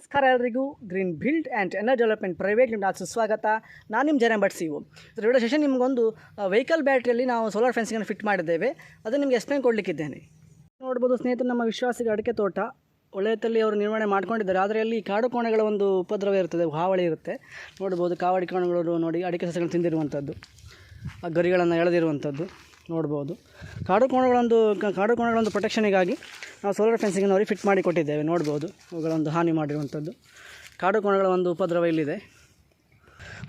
ನಮಸ್ಕಾರ ಎಲ್ಲರಿಗೂ green build and energy development private limited ಸ್ವಾಗತ. ನಾನು ನಿಮ್ಮ ಜನ ಭಟ್ ಸಿವು ವಿಡಿಯೋ ಸೆಷನ್ ನಿಮಗೊಂದು ವೆಹಿಕಲ್ ಬ್ಯಾಟ್ರಿಯಲ್ಲಿ ನಾವು ಸೋಲಾರ್ ಫೆನ್ಸಿಂಗನ್ನು ಫಿಟ್ ಮಾಡಿದ್ದೇವೆ. ಅದು ನಿಮಗೆ ಎಕ್ಸ್ಪ್ಲೇನ್ ಕೊಡಲಿಕ್ಕಿದ್ದೇನೆ. ನೋಡ್ಬೋದು ಸ್ನೇಹಿತರು, ನಮ್ಮ ವಿಶ್ವಾಸಿಗೆ ಅಡಿಕೆ ತೋಟ. ಒಳ್ಳೆಯದಲ್ಲಿ ಅವರು ನಿರ್ವಹಣೆ ಮಾಡ್ಕೊಂಡಿದ್ದಾರೆ. ಆದರೆ ಅಲ್ಲಿ ಕಾಡು ಕೋಣೆಗಳ ಒಂದು ಉಪದ್ರವ ಇರ್ತದೆ, ಹಾವಳಿ ಇರುತ್ತೆ. ನೋಡ್ಬೋದು ಕಾವಡಿ ಕೋಣಗಳು ನೋಡಿ, ಅಡಿಕೆ ಸಸ್ಯಗಳನ್ನು ತಿಂದಿರುವಂಥದ್ದು ಆ ಗರಿಗಳನ್ನು ಎಳೆದಿರುವಂಥದ್ದು ನೋಡ್ಬೋದು. ಕಾಡು ಕೋಣಗಳೊಂದು ಕಾಡು ಕೋಣಗಳೊಂದು ಪ್ರೊಟೆಕ್ಷನಿಗಾಗಿ ನಾವು ಸೋಲಾರ್ ಫೆನ್ಸಿಂಗನ್ನು ಅವರಿಗೆ ಫಿಟ್ ಮಾಡಿ ಕೊಟ್ಟಿದ್ದೇವೆ. ನೋಡ್ಬೋದು. ಅವುಗಳೊಂದು ಹಾನಿ ಮಾಡಿರುವಂಥದ್ದು. ಕಾಡು ಕೋಣಗಳ ಒಂದು ಉಪದ್ರವ ಇಲ್ಲಿದೆ.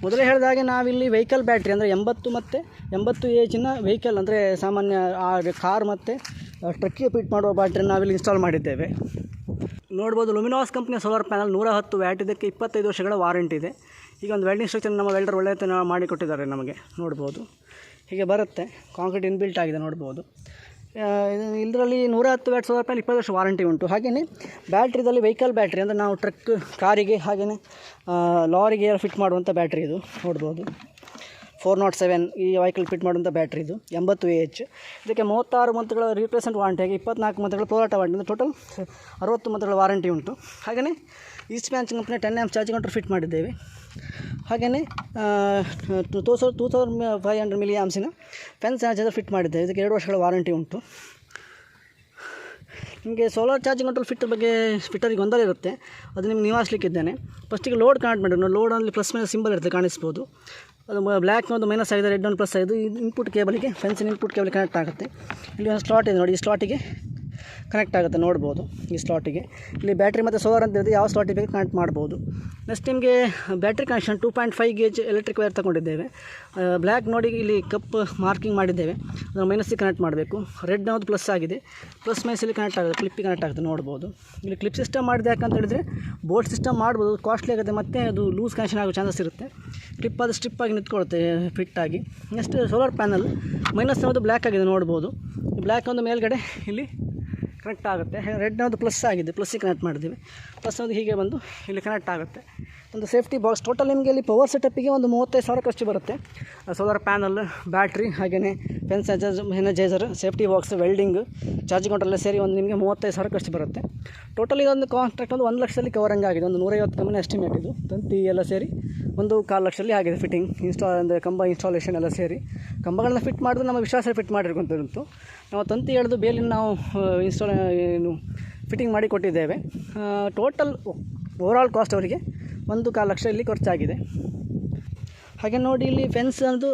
ಮೊದಲೇ ಹೇಳಿದ ಹಾಗೆ ನಾವಿಲ್ಲಿ ವೆಹಿಕಲ್ ಬ್ಯಾಟ್ರಿ ಅಂದರೆ ಎಂಬತ್ತು ಮತ್ತು ಎಂಬತ್ತು ಏಜಿನ ವೆಹಿಕಲ್ ಅಂದರೆ ಸಾಮಾನ್ಯ, ಆ, ಕಾರ್ ಮತ್ತು ಟ್ರಕ್ಕಿಗೆ ಫಿಟ್ ಮಾಡುವ ಬ್ಯಾಟ್ರಿ ನಾವಿಲ್ಲಿ ಇನ್ಸ್ಟಾಲ್ ಮಾಡಿದ್ದೇವೆ. ನೋಡ್ಬೋದು ಲುಮಿನಾಸ್ ಕಂಪ್ನಿಯ ಸೋಲಾರ್ ಪ್ಯಾನಲ್ ನೂರ ಹತ್ತು ವ್ಯಾಟ್ ಇದಕ್ಕೆ ಇಪ್ಪತ್ತೈದು ವರ್ಷಗಳ ವಾರಂಟಿ ಇದೆ. ಈಗ ಒಂದು ವೆಲ್ಡಿಂಗ್ ಸ್ಟ್ರಕ್ಚರ್ ನಮ್ಮ ವೆಲ್ಡರ್ ಒಳ್ಳೆಯ ಮಾಡಿಕೊಟ್ಟಿದ್ದಾರೆ ನಮಗೆ. ನೋಡ್ಬೋದು. ಹೀಗೆ ಬರುತ್ತೆ. ಕಾಂಕ್ರೀಟ್ ಇನ್ಬಿಲ್ಟ್ ಆಗಿದೆ ನೋಡ್ಬೋದು. ಇದರಲ್ಲಿ ನೂರ ಹತ್ತು ವ್ಯಾಟ್ ಸಾವಿರ ರೂಪಾಯಿ ಇಪ್ಪತ್ತು ವರ್ಷ ವಾರಂಟಿ ಉಂಟು. ಹಾಗೆಯೇ ಬ್ಯಾಟ್ರಿದಲ್ಲಿ ವೆಹಿಕಲ್ ಬ್ಯಾಟ್ರಿ ಅಂದರೆ ನಾವು ಟ್ರಕ್ ಕಾರಿಗೆ ಹಾಗೆಯೇ ಲಾರಿಗೆ ಫಿಟ್ ಮಾಡುವಂಥ ಬ್ಯಾಟ್ರಿ ಇದು. ನೋಡ್ಬೋದು. ಫೋರ್ ನಾಟ್ ಸೆವೆನ್ ಈ ವೆಹಿಕಲ್ ಫಿಟ್ ಮಾಡುವಂಥ ಬ್ಯಾಟ್ರಿ ಇದು. ಎಂಬತ್ತು ಎ ಎಚ್ ಇದಕ್ಕೆ ಮೂವತ್ತಾರು ಮಂತ್ಗಳ ರೀಪ್ಲೇಸ್ಮೆಂಟ್ ವಾರಂಟಿ ಆಗಿ ಇಪ್ಪತ್ನಾಲ್ಕು ಮಂತ್ಗಳ ಪೋರಾಟ ವಾರಂಟಿ ಅಂದರೆ ಟೋಟಲ್ ಅರವತ್ತು ಮಂತ್ಗಳ ವಾರಂಟಿ ಉಂಟು. ಹಾಗೆಯೇ east match company ten amp charging counter fit ಮಾಡಿದ್ದೇವೆ. ಹಾಗೆಯೇ ಟೂ ಸೌ two thousand five hundred milli ಆಮ್ಸಿನ fence charger fit ಮಾಡಿದ್ದೆ. ಇದಕ್ಕೆ ಎರಡು ವರ್ಷಗಳ ವಾರಂಟಿ ಉಂಟು. ನಿಮಗೆ ಸೋಲಾರ್ ಚಾರ್ಜಿಂಗ್ ಕಂಟ್ರೋಲ್ ಫಿಟ್ ಬಗ್ಗೆ ಫಿಟ್ಟರಿಗೆ ಗೊಂದಲ ಇರುತ್ತೆ. ಅದು ನಿಮ್ಗೆ ನಿವಾರಿಸಲಿಕ್ಕಿದ್ದೇನೆ ಫಸ್ಟಿಗೆ ಲೋಡ್ ಕನೆಕ್ಟ್ ಮಾಡಿ ಲೋಡಲ್ಲಿ ಪ್ಲಸ್ ಮೈನಸ್ ಸಿಂಬಲ್ ಇರುತ್ತೆ, ಕಾಣಿಸ್ಬೋದು. ಅದು ಬ್ಲ್ಯಾಕ್ ಒಂದು ಮೈನಸ್ ಆಗಿದೆ ರೆಡ್ ಒಂದು ಪ್ಲಸ್ ಆಗಿದೆ ಇನ್ಪುಟ್ ಕೇಬಲಿಗೆ ಫೆನ್ಸಿನ ಇನ್ಪುಟ್ ಕೇಬಲ್ ಕನೆಕ್ಟ್ ಆಗುತ್ತೆ. ಇಲ್ಲಿ ಒಂದು ಸ್ಲಾಟ್ ಇದೆ ನೋಡಿ, ಈ ಸ್ಲಾಟಿಗೆ ಕನೆಕ್ಟ್ ಆಗುತ್ತೆ, ನೋಡ್ಬೋದು ಈ ಸ್ಲಾಟಿಗೆ ಇಲ್ಲಿ ಬ್ಯಾಟ್ರಿ ಮತ್ತು ಸೋಲಾರ್ ಅಂತ ಹೇಳಿದ್ರೆ ಯಾವ ಸ್ಲಾಟಿಗೆ ಬೇಕು ಕನೆಕ್ಟ್ ಮಾಡ್ಬೋದು. ನೆಕ್ಸ್ಟ್ ನಿಮಗೆ battery connection two point five gauge electric wire ತಗೊಂಡಿದ್ದೇವೆ. Black ನೋಡಿ ಇಲ್ಲಿ ಕಪ್ ಮಾರ್ಕಿಂಗ್ ಮಾಡಿದ್ದೇವೆ. ಅದನ್ನು ಮೈನಸ್ಸಿಗೆ ಕನೆಕ್ಟ್ ಮಾಡಬೇಕು. ರೆಡ್ ಯಾವುದು ಪ್ಲಸ್ ಆಗಿದೆ. ಪ್ಲಸ್ ಮೈನಸಲ್ಲಿ ಕನೆಕ್ಟ್ ಆಗುತ್ತೆ ಕ್ಲಿಪ್ಪಿಗೆ ಕನೆಕ್ಟ್ ಆಗುತ್ತೆ, ನೋಡ್ಬೋದು. ಇಲ್ಲಿ ಕ್ಲಿಪ್ ಸಿಸ್ಟಮ್ ಮಾಡಿದೆ ಯಾಕಂತ ಹೇಳಿದರೆ ಬೋರ್ಡ್ ಸಿಸ್ಟಮ್ ಮಾಡ್ಬೋದು ಕಾಸ್ಟ್ಲಿ ಆಗುತ್ತೆ, ಮತ್ತು ಅದು ಲೂಸ್ ಕನೆಕ್ಷನ್ ಆಗೋ ಚಾನ್ಸಸ್ ಇರುತ್ತೆ. ಕ್ಲಿಪ್ ಅದು ಸ್ಟ್ರಿಪ್ಪಾಗಿ ನಿಂತ್ಕೊಳುತ್ತೆ ಫಿಟ್ಟಾಗಿ ನೆಕ್ಸ್ಟ್ ಸೋಲಾರ್ ಪ್ಯಾನಲ್ ಮೈನಸ್ ಅನ್ನೋದು ಬ್ಲ್ಯಾಕ್ ಆಗಿದೆ, ನೋಡ್ಬೋದು. ಬ್ಲ್ಯಾಕ್ ಒಂದು ಮೇಲ್ಗಡೆ, ಇಲ್ಲಿ ಕನೆಕ್ಟ್ ಆಗುತ್ತೆ. ರೆಡ್ ಒಂದು ಪ್ಲಸ್ ಆಗಿದೆ ಪ್ಲಸ್ಸಿಗೆ ಕನೆಕ್ಟ್ ಮಾಡಿದ್ದೀವಿ. ಪ್ಲಸ್ ಒಂದು ಹೀಗೆ ಬಂದು ಇಲ್ಲಿ ಕನೆಕ್ಟ್ ಆಗುತ್ತೆ. ಒಂದು ಸೇಫ್ಟಿ ಬಾಕ್ಸ್. ಟೋಟಲ್ ನಿಮಗೆ ಇಲ್ಲಿ ಪವರ್ ಸೆಟಪ್ಪಿಗೆ ಒಂದು ಮೂವತ್ತೈದು ಸಾವಿರ ಖರ್ಚು ಬರುತ್ತೆ. ಸೋಲಾರ್ ಪ್ಯಾನಲ್ ಬ್ಯಾಟ್ರಿ ಹಾಗೆಯೇ fence energizer safety box welding charging ಕೌಂಟ್ರೆಲ್ಲ ಸೇರಿ ಒಂದು ನಿಮಗೆ ಮೂವತ್ತೈದು ಸಾವಿರ ಖರ್ಚು ಬರುತ್ತೆ. ಟೋಟಲ್ ಇದೊಂದು ಕಾಂಟ್ರಾಕ್ಟ್ ಒಂದು ಒಂದು ಲಕ್ಷದಲ್ಲಿ ಕವರಿಂಗ್ ಆಗಿದೆ. ಒಂದು ನೂರೈವತ್ತು ಕಮ್ಮಿ ಎಸ್ಟಿಮೇಟ್ ಇದು. ತಂತಿ ಎಲ್ಲ ಸೇರಿ ಒಂದು ಕಾಲು ಲಕ್ಷದಲ್ಲಿ ಆಗಿದೆ ಫಿಟ್ಟಿಂಗ್ ಇನ್ಸ್ಟಾಲ್ ಅಂದರೆ ಕಂಬ ಇನ್ಸ್ಟಾಲೇಷನ್ ಎಲ್ಲ ಸೇರಿ. ಕಂಬಗಳನ್ನ ಫಿಟ್ ಮಾಡಿದ್ರೆ ನಮ್ಮ ವಿಶ್ವಾಸ ಫಿಟ್ ಮಾಡಿರುವಂಥದ್ದು ನಾವು ತಂತಿ ಎಳೆದು ಬೇಲಿನ ನಾವು ಇನ್ಸ್ಟಾಲ್ ಏನು ಫಿಟ್ಟಿಂಗ್ ಮಾಡಿ ಕೊಟ್ಟಿದ್ದೇವೆ. ಟೋಟಲ್ ಆಲ್ ಕಾಸ್ಟ್ ಅವರಿಗೆ ಒಂದು ಕಾಲು ಲಕ್ಷ ಇಲ್ಲಿ ಖರ್ಚಾಗಿದೆ. ಹಾಗೆ ನೋಡಿ ಇಲ್ಲಿ ಫೆನ್ಸ್ ಒಂದು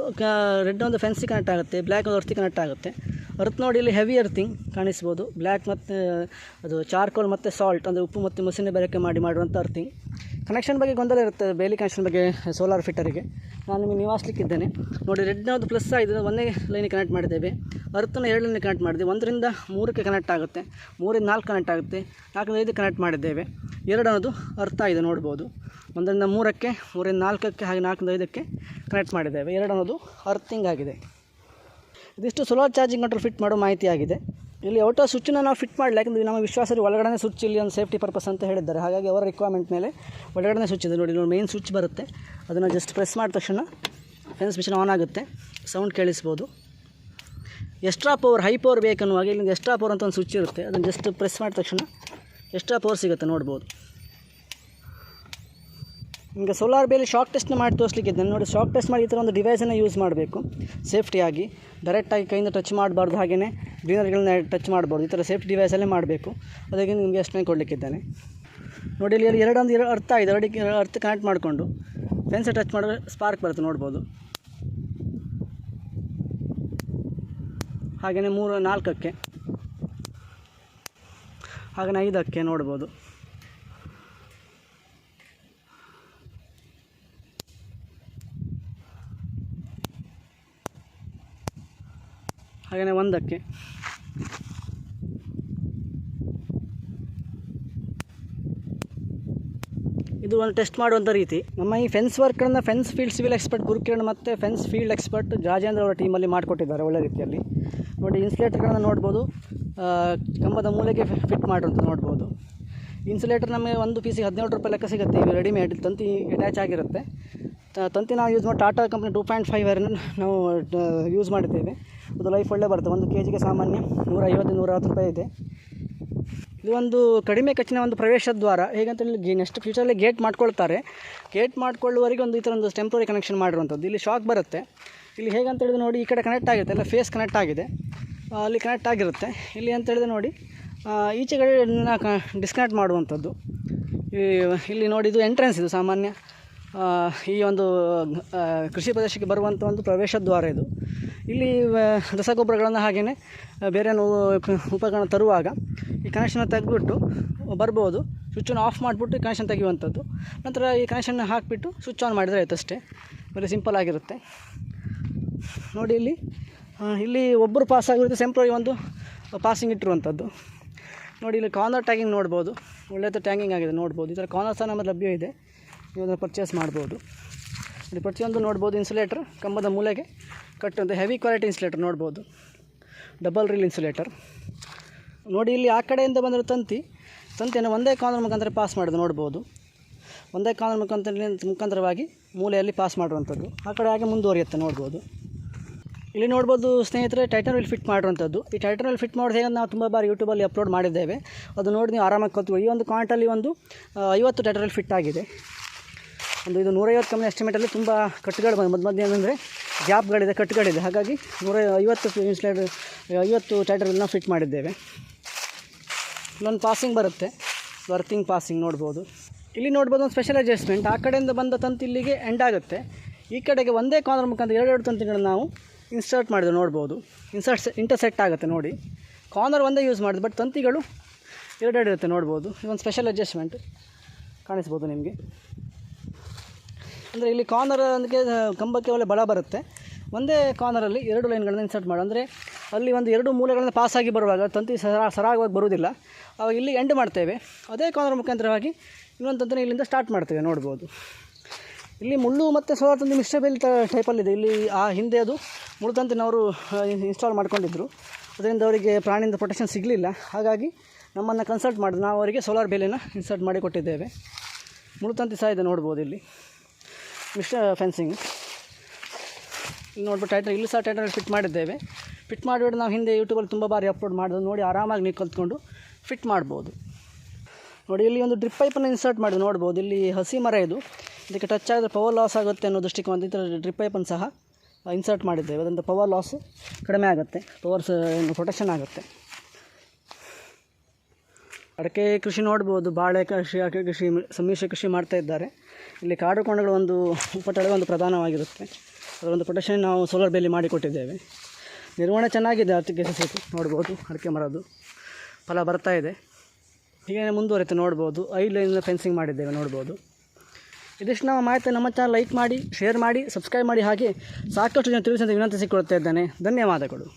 ರೆಡ್ ಒಂದು ಫೆನ್ಸಿಗೆ ಕನೆಕ್ಟ್ ಆಗುತ್ತೆ ಬ್ಲ್ಯಾಕ್ ಒಂದು ಅರ್ತಿ ಕನೆಕ್ಟ್ ಆಗುತ್ತೆ. ಅರ್ತ್ ನೋಡಿ ಇಲ್ಲಿ ಹೆವಿ ಅರ್ತಿಂಗ್ ಕಾಣಿಸ್ಬೋದು. ಬ್ಲ್ಯಾಕ್ ಮತ್ತು, ಅದು ಚಾರ್ಕೋಲ್ ಮತ್ತು ಸಾಲ್ಟ್ ಅಂದರೆ ಉಪ್ಪು ಮತ್ತು ಮೊಸನೆ ಬೆರಕೆ ಮಾಡಿ ಮಾಡುವಂಥ ಅರ್ತಿಂಗ್ ಕನೆಕ್ಷನ್ ಬಗ್ಗೆ ಗೊಂದಲ ಇರುತ್ತೆ, ಬೇಲಿ ಕನೆಕ್ಷನ್ ಬಗ್ಗೆ ಸೋಲಾರ್ ಫಿಟ್ಟರಿಗೆ ನಾನು ನಿಮಗೆ ನಿವಾಸಲಿಕ್ಕಿದ್ದೇನೆ. ನೋಡಿ ರೆಡ್ನದು ಪ್ಲಸ್ ಆಗಿದೆ ಒಂದೇ ಲೈನಿಗೆ ಕನೆಕ್ಟ್ ಮಾಡಿದ್ದೇವೆ. ಅರ್ಥನ ಎರಡು ಲೈನಿಗೆ ಕನೆಕ್ಟ್ ಮಾಡಿದೆ. ಒಂದರಿಂದ ಮೂರಕ್ಕೆ ಕನೆಕ್ಟ್ ಆಗುತ್ತೆ. ಮೂರಿಂದ ನಾಲ್ಕು ಕನೆಕ್ಟ್ ಆಗುತ್ತೆ. ನಾಲ್ಕರಿಂದ ಐದು ಕನೆಕ್ಟ್ ಮಾಡಿದ್ದೇವೆ. ಎರಡು ಅನ್ನೋದು ಅರ್ಥ ಇದೆ, ನೋಡ್ಬೋದು. ಒಂದರಿಂದ ಮೂರಕ್ಕೆ, ಮೂರಿಂದ ನಾಲ್ಕಕ್ಕೆ, ಹಾಗೆ ನಾಲ್ಕರಿಂದ ಐದಕ್ಕೆ ಕನೆಕ್ಟ್ ಮಾಡಿದ್ದೇವೆ. ಎರಡು ಅನ್ನೋದು ಅರ್ಥಿಂಗ್ ಆಗಿದೆ. ಇದಿಷ್ಟು ಸೋಲಾರ್ ಚಾರ್ಜಿಂಗ್ ಕಂಟ್ರೋಲ್ ಫಿಟ್ ಮಾಡೋ ಮಾಹಿತಿ ಆಗಿದೆ. ಇಲ್ಲಿ ಔಟೋ ಸ್ವಿಚ್ಚನ್ನು ನಾವು ಫಿಟ್ ಮಾಡಲಿ ಯಾಕಂದರೆ ನಮ್ಮ ವಿಶ್ವಾಸದಲ್ಲಿ ಒಳಗಡೆ ಸ್ವಿಚ್ ಇಲ್ಲಿ ಒಂದು ಸೇಫ್ಟಿ ಪರ್ಪಸ್ ಅಂತ ಹೇಳಿದ್ದಾರೆ. ಹಾಗಾಗಿ ಅವರ ರಿಕ್ವೈರ್ಮೆಂಟ್ ಮೇಲೆ ಒಳಗಡೆ ಸ್ವಿಚ್ ಇದೆ. ನೋಡಿ ನೋಡಿ ಮೇನ್ ಸ್ವಿಚ್ ಬರುತ್ತೆ. ಅದನ್ನು ಜಸ್ಟ್ ಪ್ರೆಸ್ ಮಾಡಿದ ತಕ್ಷಣ ಫೆನ್ಸ್ ಮಿಷನ್ ಆನ್ ಆಗುತ್ತೆ. ಸೌಂಡ್ ಕೇಳಿಸ್ಬೋದು. ಎಕ್ಸ್ಟ್ರಾ ಪವರ್ ಹೈ ಪವರ್ ಬೇಕನ್ನುವಾಗ ಇಲ್ಲಿಂದ ಎಕ್ಸ್ಟ್ರಾ ಪವರ್ ಅಂತ ಒಂದು ಸ್ವಿಚ್ ಇರುತ್ತೆ. ಅದನ್ನು ಜಸ್ಟ್ ಪ್ರೆಸ್ ಮಾಡಿದ ತಕ್ಷಣ ಎಕ್ಸ್ಟ್ರಾ ಪವರ್ ಸಿಗುತ್ತೆ, ನೋಡ್ಬೋದು. ನಿಮಗೆ ಸೋಲಾರ್ ಬೇಲಿ ಶಾಕ್ ಟೆಸ್ಟ್ ಮಾಡಿ ತೋರಿಸ್ಲಿಕ್ಕಿದ್ದೇನೆ ನೋಡಿ ಶಾಕ್ ಟೆಸ್ಟ್ ಮಾಡಿ ಈ ಥರ ಒಂದು ಡಿವೈಸನ್ನು ಯೂಸ್ ಮಾಡಬೇಕು. ಸೇಫ್ಟಿಯಾಗಿ ಡೈರೆಕ್ಟಾಗಿ ಕೈಯಿಂದ ಟಚ್ ಮಾಡಬಾರ್ದು ಹಾಗೆಯೇ ಗ್ರೀನರಿಗಳನ್ನ ಟಚ್ ಮಾಡಬಾರ್ದು. ಈ ಥರ ಸೇಫ್ಟಿ ಡಿವೈಸಲ್ಲೇ ಮಾಡಬೇಕು. ಅದಕ್ಕೆ ನಿಮಗೆ ಎಕ್ಸ್ಪ್ಲೈನ್ ಕೊಡಲಿಕ್ಕಿದ್ದಾನೆ. ನೋಡಿ, ಇಲ್ಲಿ ಎರಡು ಒಂದು ಎರಡು ಅರ್ಥ ಇದೆ ಎರಡಕ್ಕೆ ಅರ್ಥ ಕನೆಕ್ಟ್ ಮಾಡಿಕೊಂಡು. ಫೆನ್ಸ್ ಟಚ್ ಮಾಡಿದ್ರೆ ಸ್ಪಾರ್ಕ್ ಬರುತ್ತೆ, ನೋಡ್ಬೋದು. ಹಾಗೆಯೇ ಮೂರು ನಾಲ್ಕಕ್ಕೆ. ಹಾಗೆಯೇ ಐದಕ್ಕೆ ನೋಡ್ಬೋದು. ಹಾಗೆಯೇ ಒಂದಕ್ಕೆ. ಇದು ಒಂದು ಟೆಸ್ಟ್ ಮಾಡುವಂಥ ರೀತಿ. ನಮ್ಮ ಈ fence ವರ್ಕ್ಗಳನ್ನು fence field civil expert Gurukiran ಮತ್ತು ಫೆನ್ಸ್ ಫೀಲ್ಡ್ ಎಕ್ಸ್ಪರ್ಟ್ ರಾಜೇಂದ್ರ ಅವರ ಟೀಮಲ್ಲಿ ಮಾಡಿಕೊಟ್ಟಿದ್ದಾರೆ ಒಳ್ಳೆ ರೀತಿಯಲ್ಲಿ. ನೋಡಿ ಇನ್ಸುಲೇಟರ್ಗಳನ್ನು ನೋಡ್ಬೋದು. ಕಂಬದ ಮೂಲೆಗೆ ಫಿಟ್ ಮಾಡಿರೋಂಥ ನೋಡ್ಬೋದು. ಇನ್ಸುಲೇಟರ್ ನಮಗೆ ಒಂದು ಪೀಸಿಗೆ ಹದಿನೇಳು ರೂಪಾಯಿ ಲೆಕ್ಕ ಸಿಗುತ್ತೆ. ಇವು ರೆಡಿಮೇಡ್ ತಂತಿ ಅಟ್ಯಾಚ್ ಆಗಿರುತ್ತೆ. ತಂತಿ ನಾವು ಯೂಸ್ ಮಾಡಿ Tata company two point five ನಾವು ಯೂಸ್ ಮಾಡಿದ್ದೇವೆ. ಅದು ಲೈಫ್ ಒಳ್ಳೆ ಬರುತ್ತೆ. ಒಂದು ಕೆ ಜಿಗೆ ಸಾಮಾನ್ಯ ನೂರ ಐವತ್ತು ನೂರ ಅರವತ್ತು ರೂಪಾಯಿ ಇದೆ. ಇದು ಒಂದು ಕಡಿಮೆ ಖರ್ಚಿನ ಒಂದು ಪ್ರವೇಶ ದ್ವಾರ ಹೇಗಂತ ಹೇಳಿ ನೆಕ್ಸ್ಟ್ ಫ್ಯೂಚರಲ್ಲಿ ಗೇಟ್ ಮಾಡ್ಕೊಳ್ತಾರೆ. ಗೇಟ್ ಮಾಡ್ಕೊಳ್ಳುವವರೆಗೆ ಒಂದು ಈ ಥರ ಒಂದು ಟೆಂಪ್ರರಿ ಕನೆಕ್ಷನ್ ಮಾಡಿರುವಂಥದ್ದು. ಇಲ್ಲಿ ಶಾಕ್ ಬರುತ್ತೆ. ಇಲ್ಲಿ ಹೇಗಂತ ಹೇಳಿದ್ರೆ ನೋಡಿ, ಈ ಕಡೆ ಕನೆಕ್ಟ್ ಆಗುತ್ತೆ. ಎಲ್ಲ ಫೇಸ್ ಕನೆಕ್ಟ್ ಆಗಿದೆ. ಅಲ್ಲಿ ಕನೆಕ್ಟ್ ಆಗಿರುತ್ತೆ. ಇಲ್ಲಿ ಅಂತ ಹೇಳಿದ್ರೆ ನೋಡಿ ಈಚೆಗಡೆ ಡಿಸ್ಕನೆಕ್ಟ್ ಮಾಡುವಂಥದ್ದು. ಇಲ್ಲಿ ನೋಡಿ, ಇದು ಎಂಟ್ರೆನ್ಸ್ ಇದು ಸಾಮಾನ್ಯ. ಈ ಒಂದು ಕೃಷಿ ಪ್ರದೇಶಕ್ಕೆ ಬರುವಂಥ ಒಂದು ಪ್ರವೇಶ ದ್ವಾರ ಇದು. ಇಲ್ಲಿ ರಸಗೊಬ್ಬರಗಳನ್ನು ಹಾಗೆಯೇ ಬೇರೆ ಉಪಕರಣ ತರುವಾಗ ಈ ಕನೆಕ್ಷನ್ ತೆಗೆದ್ಬಿಟ್ಟು ಬರ್ಬೋದು. ಸ್ವಿಚ್ಚನ್ನು ಆಫ್ ಮಾಡಿಬಿಟ್ಟು ಕನೆಕ್ಷನ್ ತೆಗೆಯುವಂಥದ್ದು. ನಂತರ ಈ ಕನೆಕ್ಷನ್ ಹಾಕಿಬಿಟ್ಟು ಸ್ವಿಚ್ ಆನ್ ಮಾಡಿದರೆ ಆಯ್ತು ಅಷ್ಟೇ. ವೆರಿ ಸಿಂಪಲ್ ಆಗಿರುತ್ತೆ. ನೋಡಿ ಇಲ್ಲಿ ಇಲ್ಲಿ ಒಬ್ಬರು ಪಾಸ್ ಆಗಿರುತ್ತೆ ಸೆಂಪ್ರರಿ ಒಂದು ಪಾಸಿಂಗ್ ಇಟ್ಟಿರುವಂಥದ್ದು. ನೋಡಿ ಇಲ್ಲಿ ಕಾರ್ನರ್ ಟ್ಯಾಗಿಂಗ್ ನೋಡ್ಬೋದು. ಒಳ್ಳೆಯದು ಟ್ಯಾಂಗಿಂಗ್ ಆಗಿದೆ, ನೋಡ್ಬೋದು. ಈ ಥರ ಕಾರ್ನರ್ ಸಹ ನಮ್ಮ ಲಭ್ಯ ಇದೆ. ನೀವು ಅದನ್ನು ಪರ್ಚೇಸ್ ಮಾಡ್ಬೋದು. ಇಲ್ಲಿ ಪ್ರತಿಯೊಂದು ನೋಡ್ಬೋದು ಇನ್ಸುಲೇಟರ್ ಕಂಬದ ಮೂಲೆಗೆ ಕಟ್ಟುವಂಥ ಹೆವಿ ಕ್ವಾಲಿಟಿ ಇನ್ಸುಲೇಟರ್ ನೋಡ್ಬೋದು. ಡಬಲ್ ರೀಲ್ ಇನ್ಸುಲೇಟರ್ ನೋಡಿ ಇಲ್ಲಿ ಆ ಕಡೆಯಿಂದ ಬಂದಿರೋ ತಂತಿ, ತಂತಿಯನ್ನು ಒಂದೇ ಕಾನೂನು ಮುಖಾಂತರ ಪಾಸ್ ಮಾಡೋದು ನೋಡ್ಬೋದು. ಒಂದೇ ಕಾನೂನು ಮುಖಾಂತರ ಮುಖಾಂತರವಾಗಿ ಮೂಲೆಯಲ್ಲಿ ಪಾಸ್ ಮಾಡುವಂಥದ್ದು. ಆ ಕಡೆ ಹಾಗೆ ಮುಂದುವರಿಯುತ್ತೆ ನೋಡ್ಬೋದು. ಇಲ್ಲಿ ನೋಡ್ಬೋದು ಸ್ನೇಹಿತರೆ ಟೈಟನ್ ವಿಲ್ ಫಿಟ್ ಮಾಡಿರುವಂಥದ್ದು. ಈ ಟೈಟನ್ ವಿಲ್ ಫಿಟ್ ಮಾಡೋದು ಹೇಗೆ ನಾವು ತುಂಬ ಬಾರಿ ಯೂಟ್ಯೂಬಲ್ಲಿ ಅಪ್ಲೋಡ್ ಮಾಡಿದ್ದೇವೆ. ಅದು ನೋಡಿ ನೀವು ಆರಾಮಾಗಿ ಕಲ್ತ್ಕೊಳ್ಳಿ. ಈ ಒಂದು ಕಾಂಟಲ್ಲಿ ಒಂದು ಐವತ್ತು ಟೈಟನ್ ವೀಲ್ ಫಿಟ್ ಆಗಿದೆ. ಒಂದು ಇದು ನೂರೈವತ್ತು ಕಮ್ಮಿ ಎಸ್ಟಿಮೇಟಲ್ಲಿ ತುಂಬ ಕಟ್ಗಳು ಬಂದು ಮಧ್ಯ ಮಧ್ಯೆ ಏನಂದರೆ ಗ್ಯಾಪ್ಗಳಿದೆ ಕಟ್ಗಳಿದೆ ಹಾಗಾಗಿ ನೂರ ಐವತ್ತು ಇನ್ಸ್ಲೈಡ್ ಐವತ್ತು ಟೈಟರ್ಗಳನ್ನ ಫಿಟ್ ಮಾಡಿದ್ದೇವೆ. ಇಲ್ಲೊಂದು ಪಾಸಿಂಗ್ ಬರುತ್ತೆ. ವರ್ತಿಂಗ್ ಪಾಸಿಂಗ್ ನೋಡ್ಬೋದು. ಇಲ್ಲಿ ನೋಡ್ಬೋದು ಒಂದು ಸ್ಪೆಷಲ್ ಅಡ್ಜಸ್ಟ್ಮೆಂಟ್ ಆ ಕಡೆಯಿಂದ ಬಂದ ತಂತಿ ಇಲ್ಲಿಗೆ ಎಂಡ್ ಆಗುತ್ತೆ. ಈ ಕಡೆಗೆ ಒಂದೇ ಕಾರ್ನರ್ ಮುಖಾಂತರ ಎರಡೆರಡು ತಂತಿಗಳನ್ನು ನಾವು ಇನ್ಸರ್ಟ್ ಮಾಡಿದ್ರು ನೋಡ್ಬೋದು. ಇನ್ಸರ್ಟ್ ಇಂಟರ್ಸೆಕ್ಟ್ ಆಗುತ್ತೆ ನೋಡಿ. ಕಾರ್ನರ್ ಒಂದೇ ಯೂಸ್ ಮಾಡಿದೆ ಬಟ್ ತಂತಿಗಳು ಎರಡೆರಡಿರುತ್ತೆ ನೋಡ್ಬೋದು. ಇದೊಂದು ಸ್ಪೆಷಲ್ ಅಡ್ಜಸ್ಟ್ಮೆಂಟ್ ಕಾಣಿಸ್ಬೋದು ನಿಮಗೆ? ಅಂದರೆ ಇಲ್ಲಿ ಕಾರ್ನರ್ ಅದಕ್ಕೆ ಕಂಬಕ್ಕೆ ಒಳ್ಳೆ ಬಲ ಬರುತ್ತೆ. ಒಂದೇ ಕಾರ್ನರಲ್ಲಿ ಎರಡು ಲೈನ್ಗಳನ್ನು ಇನ್ಸರ್ಟ್ ಮಾಡು ಅಂದರೆ ಅಲ್ಲಿ ಒಂದು ಎರಡು ಮೂಲೆಗಳನ್ನು ಪಾಸಾಗಿ ಬರುವಾಗ ತಂತಿ ಸರ, ಸರಾಗವಾಗಿ ಬರುವುದಿಲ್ಲ. ಅವಾಗ ಇಲ್ಲಿ ಎಂಡ್ ಮಾಡ್ತೇವೆ. ಅದೇ ಕಾರ್ನರ್ ಮುಖಾಂತರವಾಗಿ ಇನ್ನೊಂದು ತಂತಿನ ಇಲ್ಲಿಂದ ಸ್ಟಾರ್ಟ್ ಮಾಡ್ತೇವೆ. ನೋಡ್ಬೋದು. ಇಲ್ಲಿ ಮುಳ್ಳು ಮತ್ತು ಸೋಲಾರ್ ತಂತಿ ಮಿಶ್ರ ತ ಟೈಪಲ್ಲಿದೆ ಇಲ್ಲಿ ಆ ಹಿಂದೆ ಅದು ಮುಳ್ಳು ತಂತಿನವರು ಇನ್ಸ್ಟಾಲ್ ಮಾಡ್ಕೊಂಡಿದ್ದರು ಅದರಿಂದ ಅವರಿಗೆ ಪ್ರಾಣಿಯಿಂದ ಪ್ರೊಟೆಕ್ಷನ್ ಸಿಗಲಿಲ್ಲ. ಹಾಗಾಗಿ ನಮ್ಮನ್ನು ಕನ್ಸಲ್ಟ್ ಮಾಡಿದ್ರು ನಾವು ಅವರಿಗೆ ಸೋಲಾರ್ ಬೇಲಿನ ಇನ್ಸರ್ಟ್ ಮಾಡಿ ಕೊಟ್ಟಿದ್ದೇವೆ. ಮುಳ್ಳು ತಂತಿ ಸಹ ಇದೆ ನೋಡ್ಬೋದು ಇಲ್ಲಿ. ಮಿಶ್ರ ಫೆನ್ಸಿಂಗ್ ಇಲ್ಲಿ ನೋಡ್ಬಿಟ್ಟು ಟೈಟ್ರ್ ಇಲ್ಲಿ ಸಹ ಟೈಟರ್ ಫಿಟ್ ಮಾಡಿದ್ದೇವೆ. ಫಿಟ್ ಮಾಡಿಬಿಟ್ಟು ನಾವು ಹಿಂದೆ ಯೂಟ್ಯೂಬಲ್ಲಿ ತುಂಬ ಬಾರಿ ಅಪ್ಲೋಡ್ ಮಾಡಿದ್ರು. ನೋಡಿ ಆರಾಮಾಗಿ ನೀವು ಕಲ್ತ್ಕೊಂಡು ಫಿಟ್ ಮಾಡ್ಬೋದು. ನೋಡಿ, ಇಲ್ಲಿ ಒಂದು ಡ್ರಿಪ್ ಪೈಪನ್ನು ಇನ್ಸರ್ಟ್ ಮಾಡಿ ನೋಡ್ಬೋದು. ಇಲ್ಲಿ ಹಸಿ ಮರ ಇದು. ಇದಕ್ಕೆ ಟಚ್ ಆದರೆ ಪವರ್ ಲಾಸ್ ಆಗುತ್ತೆ ಅನ್ನೋ ದೃಷ್ಟಿಕೋನ ಈ ಥರ ಡ್ರಿಪ್ ಪೈಪನ್ನು ಸಹ ಇನ್ಸರ್ಟ್ ಮಾಡಿದ್ದೇವೆ. ಅದರಿಂದ ಪವರ್ ಲಾಸ್ ಕಡಿಮೆ ಆಗುತ್ತೆ. ಪವರ್ ಪ್ರೊಟೆಕ್ಷನ್ ಆಗುತ್ತೆ. ಅಡಿಕೆ ಕೃಷಿ ನೋಡ್ಬೋದು, ಬಾಳೆ ಕೃಷಿ, ಅಡಕೆ ಕೃಷಿ, ಸಮ್ಮಿಶ್ರ ಕೃಷಿ ಮಾಡ್ತಾ ಇದ್ದಾರೆ. ಇಲ್ಲಿ ಕಾಡು ಕೊಂಡಗಳು ಒಂದು ಉಪಟಳ ಒಂದು ಪ್ರಧಾನವಾಗಿರುತ್ತೆ. ಅದರ ಒಂದು ಪ್ರೊಟೆಕ್ಷನ್ ನಾವು ಸೋಲಾರ್ ಬೇಲಿ ಮಾಡಿಕೊಟ್ಟಿದ್ದೇವೆ ನಿರ್ವಹಣೆ ಚೆನ್ನಾಗಿದೆ ಅದಕ್ಕೆ ಸಸಿ ನೋಡ್ಬೋದು, ಅಡಿಕೆ ಮರದ್ದು ಫಲ ಬರ್ತಾ ಇದೆ. ಹೀಗೆ ಮುಂದುವರಿತು, ನೋಡ್ಬೋದು ಐದು ಲೈನಿಂದ ಫೆನ್ಸಿಂಗ್ ಮಾಡಿದ್ದೇವೆ, ನೋಡ್ಬೋದು. ಇದಿಷ್ಟು ನಾವು ಮಾಹಿತಿ, ನಮ್ಮ ಚಾನಲ್ ಲೈಕ್ ಮಾಡಿ ಶೇರ್ ಮಾಡಿ ಸಬ್ಸ್ಕ್ರೈಬ್ ಮಾಡಿ, ಹಾಗೆ ಸಾಕಷ್ಟು ಜನ ತಿಳಿಸಿದ ವಿನಂತಿಸಿಕೊಳ್ತಾ ಇದ್ದೇನೆ. ಧನ್ಯವಾದಗಳು.